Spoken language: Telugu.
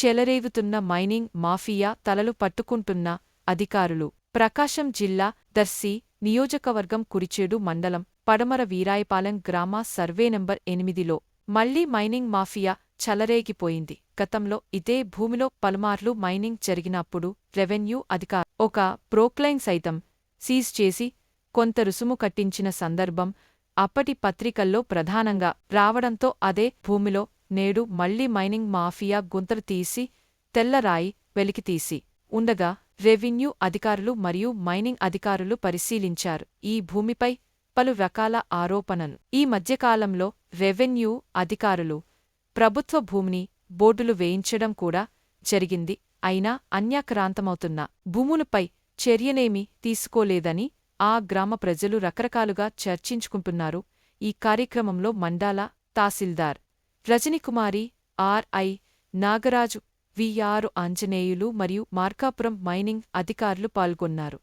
చెలరేగుతున్న మైనింగ్ మాఫియా తలలు పట్టుకుంటున్న అధికారులు. ప్రకాశం జిల్లా దర్శి నియోజకవర్గం కురిచేడు మండలం పడమర వీరాయపాలెం గ్రామ సర్వే నంబర్ ఎనిమిదిలో మళ్ళీ మైనింగ్ మాఫియా చలరేగిపోయింది. గతంలో ఇదే భూమిలో పలుమార్లు మైనింగ్ జరిగినప్పుడు రెవెన్యూ అధికార ఒక ప్రోక్లైన్ సైతం సీజ్ చేసి కొంత రుసుము కట్టించిన సందర్భం అప్పటి పత్రికల్లో ప్రధానంగా రావడంతో అదే భూమిలో నేడు మళ్ళీ మైనింగ్ మాఫియా గుంతలు తీసి తెల్లరాయి వెలికితీసి ఉండగా రెవెన్యూ అధికారులు మరియు మైనింగ్ అధికారులు పరిశీలించారు. ఈ భూమిపై పలు రకాల ఆరోపణలు. ఈ మధ్యకాలంలో రెవెన్యూ అధికారులు ప్రభుత్వ భూమిని బోర్డులు వేయించడం కూడా జరిగింది. అయినా అన్యాక్రాంతమవుతున్న భూములపై చర్యనేమీ తీసుకోలేదని ఆ గ్రామ ప్రజలు రకరకాలుగా చర్చించుకుంటున్నారు. ఈ కార్యక్రమంలో మండాల తహసీల్దార్ రజనికుమారి ఆర్ఐ నాగరాజు విఆర్ ఆంజనేయులు మరియు మార్కాపురం మైనింగ్ అధికారులు పాల్గొన్నారు.